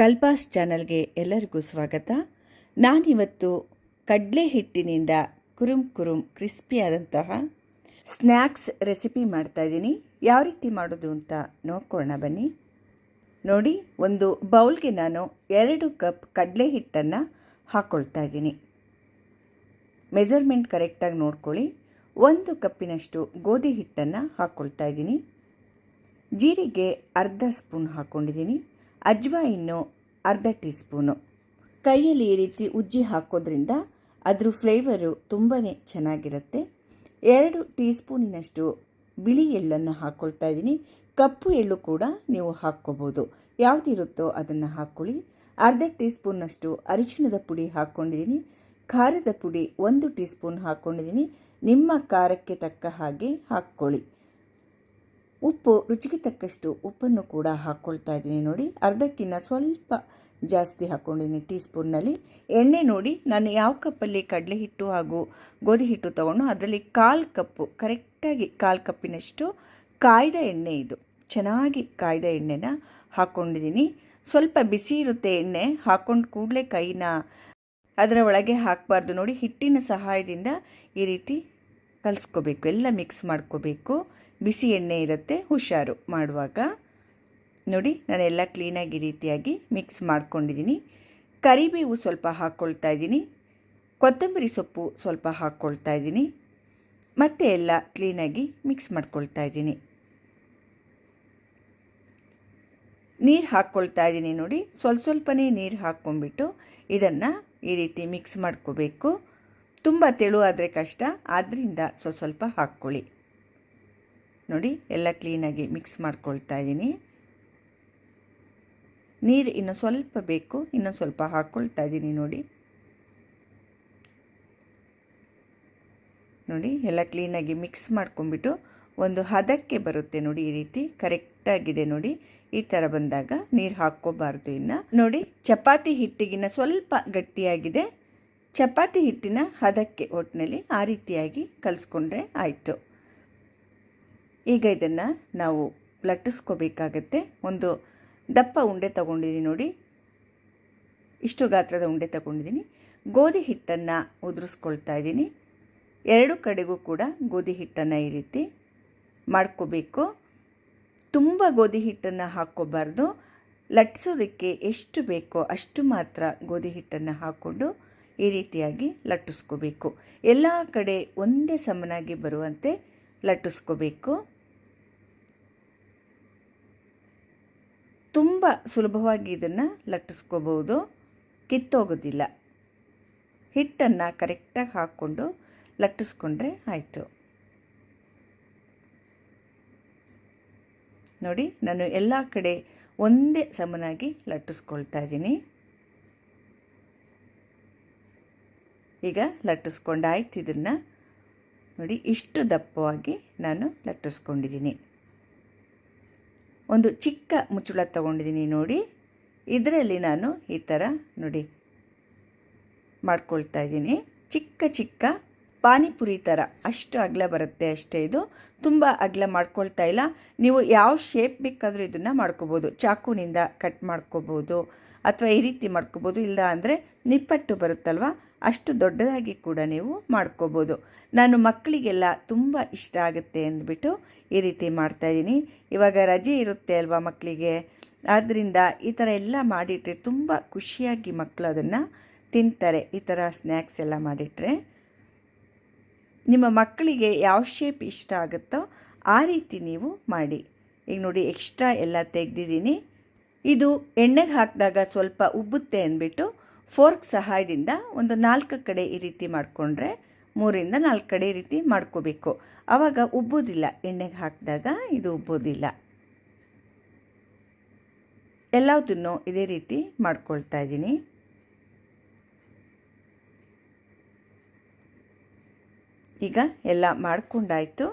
ಕಲ್ಪಾಸ್ ಚಾನಲ್ಗೆ ಎಲ್ಲರಿಗೂ ಸ್ವಾಗತ. ನಾನಿವತ್ತು ಕಡಲೆ ಹಿಟ್ಟಿನಿಂದ ಕುರುಮ್ ಕುರುಮ್ ಕ್ರಿಸ್ಪಿಯಾದಂತಹ ಸ್ನ್ಯಾಕ್ಸ್ ರೆಸಿಪಿ ಮಾಡ್ತಾ ಇದ್ದೀನಿ. ಯಾವ ರೀತಿ ಮಾಡೋದು ಅಂತ ನೋಡ್ಕೊಳ್ಳೋಣ ಬನ್ನಿ. ನೋಡಿ, ಒಂದು ಬೌಲ್ಗೆ ನಾನು ಎರಡು ಕಪ್ ಕಡಲೆ ಹಿಟ್ಟನ್ನು ಹಾಕ್ಕೊಳ್ತಾ ಇದ್ದೀನಿ. ಮೆಜರ್ಮೆಂಟ್ ಕರೆಕ್ಟಾಗಿ ನೋಡ್ಕೊಳ್ಳಿ. ಒಂದು ಕಪ್ಪಿನಷ್ಟು ಗೋಧಿ ಹಿಟ್ಟನ್ನು ಹಾಕ್ಕೊಳ್ತಾ ಇದ್ದೀನಿ. ಜೀರಿಗೆ ಅರ್ಧ ಸ್ಪೂನ್ ಹಾಕ್ಕೊಂಡಿದ್ದೀನಿ ಅಜ್ವಾಯಿನ್ನು ಅರ್ಧ ಟೀ ಸ್ಪೂನು ಕೈಯಲ್ಲಿ ಈ ರೀತಿ ಉಜ್ಜಿ ಹಾಕೋದ್ರಿಂದ ಅದ್ರ ಫ್ಲೇವರು ತುಂಬಾ ಚೆನ್ನಾಗಿರುತ್ತೆ. ಎರಡು ಟೀ ಸ್ಪೂನಿನಷ್ಟು ಬಿಳಿ ಎಳ್ಳನ್ನು ಹಾಕ್ಕೊಳ್ತಾ ಇದ್ದೀನಿ. ಕಪ್ಪು ಎಳ್ಳು ಕೂಡ ನೀವು ಹಾಕ್ಕೋಬೋದು. ಯಾವುದಿರುತ್ತೋ ಅದನ್ನು ಹಾಕ್ಕೊಳ್ಳಿ. ಅರ್ಧ ಟೀ ಸ್ಪೂನ್ನಷ್ಟು ಅರಿಶಿಣದ ಪುಡಿ ಹಾಕ್ಕೊಂಡಿದ್ದೀನಿ. ಖಾರದ ಪುಡಿ ಒಂದು ಟೀ ಸ್ಪೂನ್ ಹಾಕ್ಕೊಂಡಿದ್ದೀನಿ. ನಿಮ್ಮ ಖಾರಕ್ಕೆ ತಕ್ಕ ಹಾಗೆ ಹಾಕ್ಕೊಳ್ಳಿ. ಉಪ್ಪು, ರುಚಿಗೆ ತಕ್ಕಷ್ಟು ಉಪ್ಪನ್ನು ಕೂಡ ಹಾಕ್ಕೊಳ್ತಾ ಇದ್ದೀನಿ ನೋಡಿ. ಅರ್ಧಕ್ಕಿಂತ ಸ್ವಲ್ಪ ಜಾಸ್ತಿ ಹಾಕ್ಕೊಂಡಿದ್ದೀನಿ ಟೀ ಸ್ಪೂನ್ನಲ್ಲಿ ಎಣ್ಣೆ ನೋಡಿ, ನಾನು ಯಾವ ಕಪ್ಪಲ್ಲಿ ಕಡಲೆ ಹಿಟ್ಟು ಹಾಗೂ ಗೋಧಿ ಹಿಟ್ಟು ತೊಗೊಂಡು ಅದರಲ್ಲಿ ಕಾಲು ಕಪ್ಪು, ಕರೆಕ್ಟಾಗಿ ಕಾಲು ಕಪ್ಪಿನಷ್ಟು ಕಾಯ್ದ ಎಣ್ಣೆ ಇದು. ಚೆನ್ನಾಗಿ ಕಾಯ್ದ ಎಣ್ಣೆನ ಹಾಕ್ಕೊಂಡಿದ್ದೀನಿ ಸ್ವಲ್ಪ ಬಿಸಿ ಇರುತ್ತೆ ಎಣ್ಣೆ ಹಾಕ್ಕೊಂಡು ಕೂಡಲೇ ಕೈನ ಅದರ ಒಳಗೆ ಹಾಕಬಾರ್ದು ನೋಡಿ. ಹಿಟ್ಟಿನ ಸಹಾಯದಿಂದ ಈ ರೀತಿ ಕಲಿಸ್ಕೋಬೇಕು, ಎಲ್ಲ ಮಿಕ್ಸ್ ಮಾಡ್ಕೋಬೇಕು. ಬಿಸಿ ಎಣ್ಣೆ ಇರುತ್ತೆ, ಹುಷಾರು. ಮಾಡುವಾಗ ನೋಡಿ, ನಾನೆಲ್ಲ ಕ್ಲೀನಾಗಿ ರೀತಿಯಾಗಿ ಮಿಕ್ಸ್ ಮಾಡ್ಕೊಂಡಿದ್ದೀನಿ. ಕರಿಬೇವು ಸ್ವಲ್ಪ ಹಾಕ್ಕೊಳ್ತಾ ಇದ್ದೀನಿ. ಕೊತ್ತಂಬರಿ ಸೊಪ್ಪು ಸ್ವಲ್ಪ ಹಾಕ್ಕೊಳ್ತಾ ಇದ್ದೀನಿ. ಮತ್ತೆ ಎಲ್ಲ ಕ್ಲೀನಾಗಿ ಮಿಕ್ಸ್ ಮಾಡ್ಕೊಳ್ತಾ ಇದ್ದೀನಿ. ನೀರು ಹಾಕ್ಕೊಳ್ತಾ ಇದ್ದೀನಿ ನೋಡಿ. ಸ್ವಲ್ಪ ಸ್ವಲ್ಪನೇ ನೀರು ಹಾಕ್ಕೊಂಬಿಟ್ಟು ಇದನ್ನು ಈ ರೀತಿ ಮಿಕ್ಸ್ ಮಾಡ್ಕೋಬೇಕು. ತುಂಬ ತೆಳು ಆದರೆ ಕಷ್ಟ ಆದ್ದರಿಂದ ಸ್ವಲ್ಪ ಸ್ವಲ್ಪ ಹಾಕ್ಕೊಳ್ಳಿ. ನೋಡಿ, ಎಲ್ಲ ಕ್ಲೀನಾಗಿ ಮಿಕ್ಸ್ ಮಾಡ್ಕೊಳ್ತಾ ಇದ್ದೀನಿ ನೀರು ಇನ್ನು ಸ್ವಲ್ಪ ಬೇಕು, ಇನ್ನು ಸ್ವಲ್ಪ ಹಾಕ್ಕೊಳ್ತಾ ಇದ್ದೀನಿ ನೋಡಿ. ನೋಡಿ, ಎಲ್ಲ ಕ್ಲೀನಾಗಿ ಮಿಕ್ಸ್ ಮಾಡ್ಕೊಂಬಿಟ್ಟು ಒಂದು ಹದಕ್ಕೆ ಬರುತ್ತೆ ನೋಡಿ ಈ ರೀತಿ ಕರೆಕ್ಟಾಗಿದೆ ನೋಡಿ. ಈ ಥರ ಬಂದಾಗ ನೀರು ಹಾಕ್ಕೋಬಾರ್ದು ಇನ್ನು. ನೋಡಿ, ಚಪಾತಿ ಹಿಟ್ಟಿಗಿನ ಸ್ವಲ್ಪ ಗಟ್ಟಿಯಾಗಿದೆ. ಚಪಾತಿ ಹಿಟ್ಟಿನ ಹದಕ್ಕೆ ಒಟ್ಟಿನಲ್ಲಿ ಆ ರೀತಿಯಾಗಿ ಕಲಿಸ್ಕೊಂಡ್ರೆ ಆಯಿತು. ಈಗ ಇದನ್ನು ನಾವು ಲಟ್ಟಿಸ್ಕೋಬೇಕಾಗತ್ತೆ. ಒಂದು ದಪ್ಪ ಉಂಡೆ ತಗೊಂಡಿದ್ದೀನಿ ನೋಡಿ. ಇಷ್ಟು ಗಾತ್ರದ ಉಂಡೆ ತಗೊಂಡಿದ್ದೀನಿ ಗೋಧಿ ಹಿಟ್ಟನ್ನು ಉದುರಿಸ್ಕೊಳ್ತಾ ಇದ್ದೀನಿ. ಎರಡು ಕಡೆಗೂ ಕೂಡ ಗೋಧಿ ಹಿಟ್ಟನ್ನು ಈ ರೀತಿ ಮಾಡ್ಕೋಬೇಕು. ತುಂಬ ಗೋಧಿ ಹಿಟ್ಟನ್ನು ಹಾಕ್ಕೋಬಾರ್ದು. ಲಟ್ಟಿಸೋದಕ್ಕೆ ಎಷ್ಟು ಬೇಕೋ ಅಷ್ಟು ಮಾತ್ರ ಗೋಧಿ ಹಿಟ್ಟನ್ನು ಹಾಕ್ಕೊಂಡು ಈ ರೀತಿಯಾಗಿ ಲಟ್ಟಿಸ್ಕೋಬೇಕು. ಎಲ್ಲ ಕಡೆ ಒಂದೇ ಸಮನಾಗಿ ಬರುವಂತೆ ಲಟ್ಟಿಸ್ಕೋಬೇಕು. ತುಂಬ ಸುಲಭವಾಗಿ ಇದನ್ನು ಲಟ್ಟಿಸ್ಕೋಬೋದು ಕಿತ್ತೋಗೋದಿಲ್ಲ. ಹಿಟ್ಟನ್ನು ಕರೆಕ್ಟಾಗಿ ಹಾಕ್ಕೊಂಡು ಲಟ್ಟಿಸ್ಕೊಂಡ್ರೆ ಆಯಿತು. ನೋಡಿ, ನಾನು ಎಲ್ಲ ಕಡೆ ಒಂದೇ ಸಮನಾಗಿ ಲಟ್ಟಿಸ್ಕೊಳ್ತಾ ಇದ್ದೀನಿ. ಈಗ ಲಟ್ಟಿಸ್ಕೊಂಡಾಯ್ತು ಇದನ್ನು. ನೋಡಿ, ಇಷ್ಟು ದಪ್ಪವಾಗಿ ನಾನು ಲಟ್ಟಿಸ್ಕೊಂಡಿದ್ದೀನಿ. ಒಂದು ಚಿಕ್ಕ ಮುಚ್ಚುಳ ತಗೊಂಡಿದ್ದೀನಿ ನೋಡಿ. ಇದರಲ್ಲಿ ನಾನು ಈ ಥರ ನೋಡಿ ಮಾಡ್ಕೊಳ್ತಾ ಇದ್ದೀನಿ. ಚಿಕ್ಕ ಚಿಕ್ಕ ಪಾನಿಪುರಿ ಥರ. ಅಷ್ಟು ಅಗಲ ಬರುತ್ತೆ ಅಷ್ಟೇ ಇದು. ತುಂಬ ಅಗಲ ಮಾಡ್ಕೊಳ್ತಾ ಇಲ್ಲ. ನೀವು ಯಾವ ಶೇಪ್ ಬೇಕಾದರೂ ಇದನ್ನು ಮಾಡ್ಕೋಬೋದು. ಚಾಕುನಿಂದ ಕಟ್ ಮಾಡ್ಕೋಬೋದು ಅಥವಾ ಈ ರೀತಿ ಮಾಡ್ಕೋಬೋದು. ಇಲ್ಲ ಅಂದರೆ ನಿಪ್ಪಟ್ಟು ಬರುತ್ತಲ್ವ? ಅಷ್ಟು ದೊಡ್ಡದಾಗಿ ಕೂಡ ನೀವು ಮಾಡ್ಕೋಬೋದು. ನಾನು ಮಕ್ಕಳಿಗೆಲ್ಲ ತುಂಬ ಇಷ್ಟ ಆಗುತ್ತೆ ಅಂದ್ಬಿಟ್ಟು ಈ ರೀತಿ ಮಾಡ್ತಾಯಿದ್ದೀನಿ ಇವಾಗ ರಜೆ ಇರುತ್ತೆ ಅಲ್ವಾ ಮಕ್ಕಳಿಗೆ? ಆದ್ದರಿಂದ ಈ ಥರ ಎಲ್ಲ ಮಾಡಿಟ್ರೆ ತುಂಬ ಖುಷಿಯಾಗಿ ಮಕ್ಕಳು ಅದನ್ನು ತಿಂತಾರೆ. ಈ ಥರ ಸ್ನ್ಯಾಕ್ಸ್ ಎಲ್ಲ ಮಾಡಿಟ್ರೆ. ನಿಮ್ಮ ಮಕ್ಕಳಿಗೆ ಯಾವ ಶೇಪ್ ಇಷ್ಟ ಆಗುತ್ತೋ ಆ ರೀತಿ ನೀವು ಮಾಡಿ. ಈಗ ನೋಡಿ ಎಕ್ಸ್ಟ್ರಾ ಎಲ್ಲ ತೆಗೆದಿದ್ದೀನಿ. ಇದು ಎಣ್ಣೆಗೆ ಹಾಕಿದಾಗ ಸ್ವಲ್ಪ ಉಬ್ಬುತ್ತೆ ಅಂದ್ಬಿಟ್ಟು ಫೋರ್ಕ್ ಸಹಾಯದಿಂದ ಒಂದು ನಾಲ್ಕು ಕಡೆ ಈ ರೀತಿ ಮಾಡಿಕೊಂಡ್ರೆ ಮೂರಿಂದ ನಾಲ್ಕು ಕಡೆ ರೀತಿ ಮಾಡ್ಕೋಬೇಕು. ಆವಾಗ ಉಬ್ಬೋದಿಲ್ಲ ಎಣ್ಣೆಗೆ ಹಾಕಿದಾಗ ಇದು ಉಬ್ಬೋದಿಲ್ಲ ಎಲ್ಲದನ್ನು ಇದೇ ರೀತಿ ಮಾಡ್ಕೊಳ್ತಾ ಇದ್ದೀನಿ. ಈಗ ಎಲ್ಲ ಮಾಡ್ಕೊಂಡಾಯಿತು.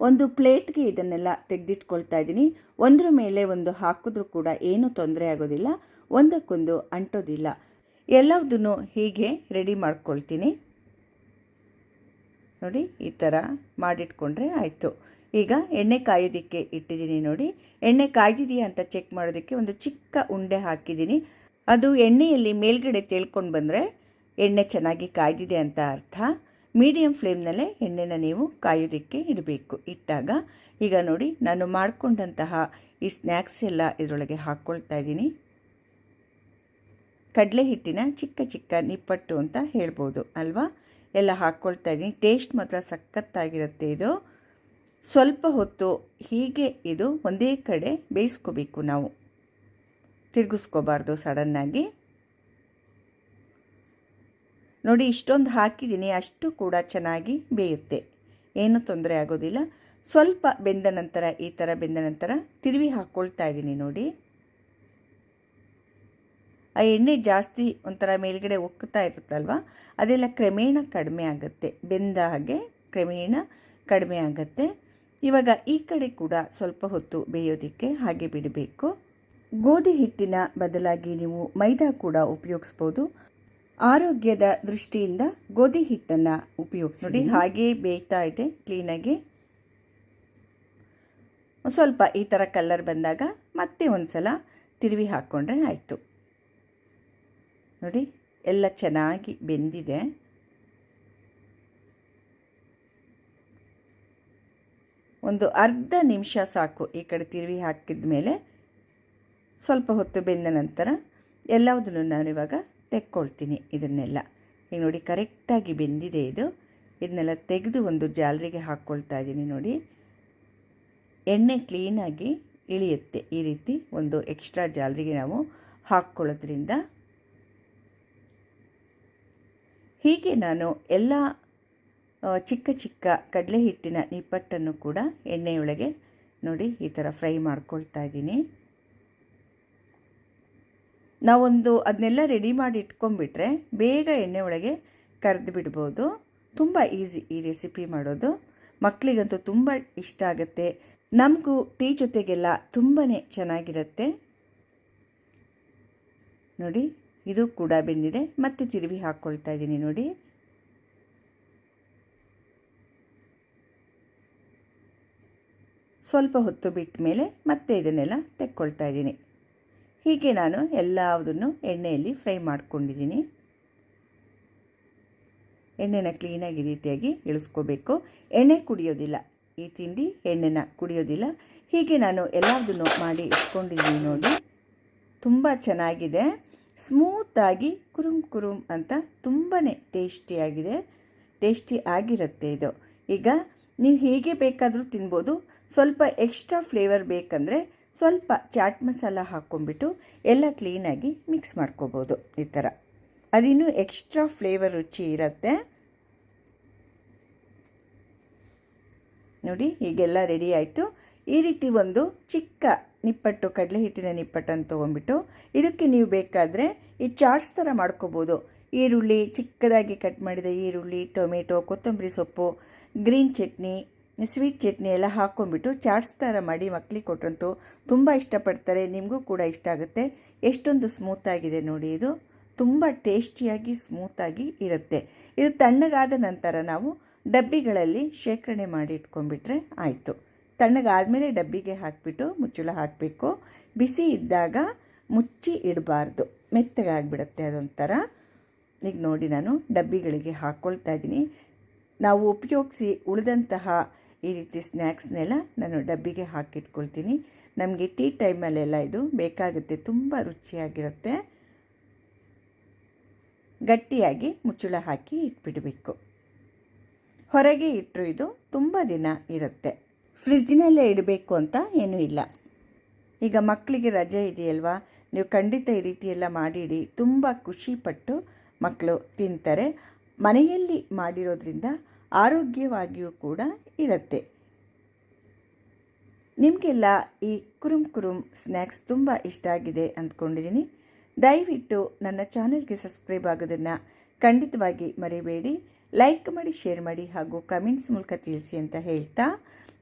ಒಂದು ಪ್ಲೇಟ್ಗೆ ಇದನ್ನೆಲ್ಲ ತೆಗೆದಿಟ್ಕೊಳ್ತಾ ಇದ್ದೀನಿ. ಒಂದ್ರ ಮೇಲೆ ಒಂದು ಹಾಕಿದ್ರೂ ಕೂಡ ಏನೂ ತೊಂದರೆ ಆಗೋದಿಲ್ಲ. ಒಂದಕ್ಕೊಂದು ಅಂಟೋದಿಲ್ಲ. ಎಲ್ಲದನ್ನು ಹೀಗೆ ರೆಡಿ ಮಾಡ್ಕೊಳ್ತೀನಿ. ನೋಡಿ, ಈ ಥರ ಮಾಡಿಟ್ಕೊಂಡ್ರೆ ಆಯಿತು. ಈಗ ಎಣ್ಣೆ ಕಾಯೋದಕ್ಕೆ ಇಟ್ಟಿದ್ದೀನಿ ನೋಡಿ. ಎಣ್ಣೆ ಕಾಯ್ದಿದೆಯಾ ಅಂತ ಚೆಕ್ ಮಾಡೋದಕ್ಕೆ ಒಂದು ಚಿಕ್ಕ ಉಂಡೆ ಹಾಕಿದ್ದೀನಿ. ಅದು ಎಣ್ಣೆಯಲ್ಲಿ ಮೇಲ್ಗಡೆ ತೇಳ್ಕೊಂಡು ಬಂದರೆ ಎಣ್ಣೆ ಚೆನ್ನಾಗಿ ಕಾಯ್ದಿದೆ ಅಂತ ಅರ್ಥ. ಮೀಡಿಯಮ್ ಫ್ಲೇಮ್ನಲ್ಲೇ ಎಣ್ಣೆನ ನೀವು ಕಾಯೋದಕ್ಕೆ ಇಡಬೇಕು. ಇಟ್ಟಾಗ ಈಗ ನೋಡಿ, ನಾನು ಮಾಡಿಕೊಂಡಂತಹ ಈ ಸ್ನ್ಯಾಕ್ಸ್ ಎಲ್ಲ ಇದರೊಳಗೆ ಹಾಕ್ಕೊಳ್ತಾ ಇದ್ದೀನಿ. ಕಡಲೆ ಹಿಟ್ಟಿನ ಚಿಕ್ಕ ಚಿಕ್ಕ ನಿಪ್ಪಟ್ಟು ಅಂತ ಹೇಳ್ಬೋದು, ಅಲ್ವಾ? ಎಲ್ಲ ಹಾಕ್ಕೊಳ್ತಾ ಇದ್ದೀನಿ. ಟೇಸ್ಟ್ ಮಾತ್ರ ಸಖತ್ತಾಗಿರುತ್ತೆ ಇದು. ಸ್ವಲ್ಪ ಹೊತ್ತು ಹೀಗೆ ಇದು ಒಂದೇ ಕಡೆ ಬೇಯಿಸ್ಕೋಬೇಕು ನಾವು. ತಿರುಗಿಸ್ಕೋಬಾರ್ದು ಸಡನ್ನಾಗಿ. ನೋಡಿ, ಇಷ್ಟೊಂದು ಹಾಕಿದ್ದೀನಿ, ಅಷ್ಟು ಕೂಡ ಚೆನ್ನಾಗಿ ಬೇಯುತ್ತೆ. ಏನೂ ತೊಂದರೆ ಆಗೋದಿಲ್ಲ. ಸ್ವಲ್ಪ ಬೆಂದ ನಂತರ, ಈ ಥರ ಬೆಂದ ನಂತರ ತಿರುವಿ ಹಾಕ್ಕೊಳ್ತಾ ಇದ್ದೀನಿ ನೋಡಿ. ಆ ಎಣ್ಣೆ ಜಾಸ್ತಿ ಒಂಥರ ಮೇಲ್ಗಡೆ ಒಕ್ಕುತ್ತಾ ಇರುತ್ತಲ್ವ? ಅದೆಲ್ಲ ಕ್ರಮೇಣ ಕಡಿಮೆ ಆಗುತ್ತೆ. ಬೆಂದ ಹಾಗೆ ಕ್ರಮೇಣ ಕಡಿಮೆ ಆಗುತ್ತೆ. ಇವಾಗ ಈ ಕಡೆ ಕೂಡ ಸ್ವಲ್ಪ ಹೊತ್ತು ಬೇಯೋದಕ್ಕೆ ಹಾಗೆ ಬಿಡಬೇಕು. ಗೋಧಿ ಹಿಟ್ಟಿನ ಬದಲಾಗಿ ನೀವು ಮೈದಾ ಕೂಡ ಉಪಯೋಗಿಸ್ಬೋದು. ಆರೋಗ್ಯದ ದೃಷ್ಟಿಯಿಂದ ಗೋಧಿ ಹಿಟ್ಟನ್ನು ಉಪಯೋಗಿಸಿ. ನೋಡಿ ಹಾಗೇ ಬೇಯ್ತಾ ಇದೆ ಕ್ಲೀನಾಗಿ ಸ್ವಲ್ಪ ಈ ಥರ ಕಲ್ಲರ್ ಬಂದಾಗ ಮತ್ತೆ ಒಂದು ಸಲ ತಿರುವಿ ಹಾಕ್ಕೊಂಡ್ರೆ ಆಯಿತು. ನೋಡಿ, ಎಲ್ಲ ಚೆನ್ನಾಗಿ ಬೆಂದಿದೆ. ಒಂದು ಅರ್ಧ ನಿಮಿಷ ಸಾಕು ಈ ಕಡೆ ತಿರುವಿ ಹಾಕಿದ ಮೇಲೆ. ಸ್ವಲ್ಪ ಹೊತ್ತು ಬೆಂದ ನಂತರ ಎಲ್ಲವುದನ್ನು ನಾನು ಇವಾಗ ತೆಕ್ಕೊಳ್ತೀನಿ ಇದನ್ನೆಲ್ಲ. ಈಗ ನೋಡಿ, ಕರೆಕ್ಟಾಗಿ ಬೆಂದಿದೆ ಇದು. ಇದನ್ನೆಲ್ಲ ತೆಗೆದು ಒಂದು ಜಾಲರಿಗೆ ಹಾಕ್ಕೊಳ್ತಾ ಇದ್ದೀನಿ ನೋಡಿ. ಎಣ್ಣೆ ಕ್ಲೀನಾಗಿ ಇಳಿಯುತ್ತೆ ಈ ರೀತಿ ಒಂದು ಎಕ್ಸ್ಟ್ರಾ ಜಾಲರಿಗೆ ನಾವು ಹಾಕ್ಕೊಳ್ಳೋದ್ರಿಂದ. ಹೀಗೆ ನಾನು ಎಲ್ಲ ಚಿಕ್ಕ ಚಿಕ್ಕ ಕಡಲೆ ಹಿಟ್ಟಿನ ನಿಪ್ಪಟ್ಟನ್ನು ಕೂಡ ಎಣ್ಣೆಯೊಳಗೆ ನೋಡಿ ಈ ಥರ ಫ್ರೈ ಮಾಡ್ಕೊಳ್ತಾ ಇದ್ದೀನಿ. ನಾವೊಂದು ಅದನ್ನೆಲ್ಲ ರೆಡಿ ಮಾಡಿ ಇಟ್ಕೊಂಡ್ಬಿಟ್ರೆ ಬೇಗ ಎಣ್ಣೆ ಒಳಗೆ ಕರೆದು ಬಿಡ್ಬೋದು. ತುಂಬ ಈಸಿ ಈ ರೆಸಿಪಿ ಮಾಡೋದು. ಮಕ್ಕಳಿಗಂತೂ ತುಂಬ ಇಷ್ಟ ಆಗುತ್ತೆ. ನಮಗೂ ಟೀ ಜೊತೆಗೆಲ್ಲ ತುಂಬಾ ಚೆನ್ನಾಗಿರುತ್ತೆ. ನೋಡಿ. ಇದು ಕೂಡ ಬೆಂದಿದೆ. ಮತ್ತೆ ತಿರುವಿ ಹಾಕ್ಕೊಳ್ತಾ ಇದ್ದೀನಿ ನೋಡಿ. ಸ್ವಲ್ಪ ಹೊತ್ತು ಬಿಟ್ಟ ಮೇಲೆ ಮತ್ತೆ ಇದನ್ನೆಲ್ಲ ತೆಕ್ಕೊಳ್ತಾ ಇದ್ದೀನಿ. ಹೀಗೆ ನಾನು ಎಲ್ಲದನ್ನು ಎಣ್ಣೆಯಲ್ಲಿ ಫ್ರೈ ಮಾಡ್ಕೊಂಡಿದ್ದೀನಿ. ಎಣ್ಣೆನ ಕ್ಲೀನಾಗಿ ರೀತಿಯಾಗಿ ಇಳಿಸ್ಕೋಬೇಕು. ಎಣ್ಣೆ ಕುಡಿಯೋದಿಲ್ಲ. ಈ ತಿಂಡಿ ಎಣ್ಣೆನ ಕುಡಿಯೋದಿಲ್ಲ. ಹೀಗೆ ನಾನು ಎಲ್ಲದನ್ನು ಮಾಡಿ ಇಟ್ಕೊಂಡಿದ್ದೀನಿ ನೋಡಿ. ತುಂಬ ಚೆನ್ನಾಗಿದೆ. ಸ್ಮೂತಾಗಿ ಕುರುಮ್ ಕುರುಮ್ ಅಂತ ತುಂಬಾ ಟೇಸ್ಟಿಯಾಗಿದೆ. ಟೇಸ್ಟಿ ಆಗಿರುತ್ತೆ ಇದು. ಈಗ ನೀವು ಹೇಗೆ ಬೇಕಾದರೂ ತಿನ್ಬೋದು. ಸ್ವಲ್ಪ ಎಕ್ಸ್ಟ್ರಾ ಫ್ಲೇವರ್ ಬೇಕಂದರೆ ಸ್ವಲ್ಪ ಚಾಟ್ ಮಸಾಲ ಹಾಕ್ಕೊಂಡ್ಬಿಟ್ಟು ಎಲ್ಲ ಕ್ಲೀನಾಗಿ ಮಿಕ್ಸ್ ಮಾಡ್ಕೋಬೋದು ಈ ಥರ. ಅದಿನ್ನೂ ಎಕ್ಸ್ಟ್ರಾ ಫ್ಲೇವರ್ ರುಚಿ ಇರುತ್ತೆ. ನೋಡಿ ಹೀಗೆಲ್ಲ ರೆಡಿ ಆಯಿತು. ಈ ರೀತಿ ಒಂದು ಚಿಕ್ಕ ನಿಪ್ಪಟ್ಟು, ಕಡಲೆ ಹಿಟ್ಟಿನ ನಿಪ್ಪಟ್ಟನ್ನು ತೊಗೊಂಡ್ಬಿಟ್ಟು ಇದಕ್ಕೆ ನೀವು ಬೇಕಾದರೆ ಈ ಚಾಟ್ಸ್ ಥರ ಮಾಡ್ಕೋಬೋದು. ಈರುಳ್ಳಿ, ಚಿಕ್ಕದಾಗಿ ಕಟ್ ಮಾಡಿದ ಈರುಳ್ಳಿ, ಟೊಮೆಟೊ, ಕೊತ್ತಂಬರಿ ಸೊಪ್ಪು, ಗ್ರೀನ್ ಚಟ್ನಿ, ಸ್ವೀಟ್ ಚಟ್ನಿ ಎಲ್ಲ ಹಾಕ್ಕೊಂಡ್ಬಿಟ್ಟು ಚಾಟ್ಸ್ ಥರ ಮಾಡಿ ಮಕ್ಕಳಿಗೆ ಕೊಟ್ರಂತೂ ತುಂಬ ಇಷ್ಟಪಡ್ತಾರೆ. ನಿಮಗೂ ಕೂಡ ಇಷ್ಟ ಆಗುತ್ತೆ. ಎಷ್ಟೊಂದು ಸ್ಮೂತಾಗಿದೆ ನೋಡಿ ಇದು. ತುಂಬ ಟೇಸ್ಟಿಯಾಗಿ ಸ್ಮೂತಾಗಿ ಇರುತ್ತೆ. ಇದು ತಣ್ಣಗಾದ ನಂತರ ನಾವು ಡಬ್ಬಿಗಳಲ್ಲಿ ಶೇಖರಣೆ ಮಾಡಿ ಇಟ್ಕೊಂಡ್ಬಿಟ್ರೆ ಆಯಿತು. ತಣ್ಣಗಾದಮೇಲೆ ಡಬ್ಬಿಗೆ ಹಾಕಿಬಿಟ್ಟು ಮುಚ್ಚಳ ಹಾಕಬೇಕು. ಬಿಸಿ ಇದ್ದಾಗ ಮುಚ್ಚಿ ಇಡಬಾರ್ದು. ಮೆತ್ತಗಾಗಿಬಿಡುತ್ತೆ ಅದೊಂಥರ. ಈಗ ನೋಡಿ ನಾನು ಡಬ್ಬಿಗಳಿಗೆ ಹಾಕ್ಕೊಳ್ತಾ ಇದ್ದೀನಿ. ನಾವು ಉಪಯೋಗಿಸಿ ಉಳಿದಂತಹ ಈ ರೀತಿ ಸ್ನ್ಯಾಕ್ಸ್ನೆಲ್ಲ ನಾನು ಡಬ್ಬಿಗೆ ಹಾಕಿಟ್ಕೊಳ್ತೀನಿ. ನಮಗೆ ಟೀ ಟೈಮಲ್ಲೆಲ್ಲ ಇದು ಬೇಕಾಗುತ್ತೆ. ತುಂಬ ರುಚಿಯಾಗಿರುತ್ತೆ. ಗಟ್ಟಿಯಾಗಿ ಮುಚ್ಚಳ ಹಾಕಿ ಇಟ್ಬಿಡಬೇಕು. ಹೊರಗೆ ಇಟ್ಟರು ಇದು ತುಂಬ ದಿನ ಇರುತ್ತೆ. ಫ್ರಿಜ್ನಲ್ಲೇ ಇಡಬೇಕು ಅಂತ ಏನೂ ಇಲ್ಲ. ಈಗ ಮಕ್ಕಳಿಗೆ ರಜೆ ಇದೆಯಲ್ವಾ? ನೀವು ಖಂಡಿತ ಈ ರೀತಿಯೆಲ್ಲ ಮಾಡಿಡಿ. ತುಂಬ ಖುಷಿಪಟ್ಟು ಮಕ್ಕಳು ತಿಂತಾರೆ. ಮನೆಯಲ್ಲಿ ಮಾಡಿರೋದ್ರಿಂದ ಆರೋಗ್ಯವಾಗಿಯೂ ಕೂಡ ಇರುತ್ತೆ. ನಿಮಗೆಲ್ಲ ಈ ಕುರುಮ್ ಕುರುಮ್ ಸ್ನ್ಯಾಕ್ಸ್ ತುಂಬ ಇಷ್ಟ ಆಗಿದೆ ಅಂದ್ಕೊಂಡಿದ್ದೀನಿ. ದಯವಿಟ್ಟು ನನ್ನ ಚಾನೆಲ್ಗೆ ಸಬ್ಸ್ಕ್ರೈಬ್ ಆಗೋದನ್ನು ಖಂಡಿತವಾಗಿ ಮರಿಬೇಡಿ. ಲೈಕ್ ಮಾಡಿ, ಶೇರ್ ಮಾಡಿ ಹಾಗೂ ಕಮೆಂಟ್ಸ್ ಮೂಲಕ ತಿಳಿಸಿ ಅಂತ ಹೇಳ್ತಾ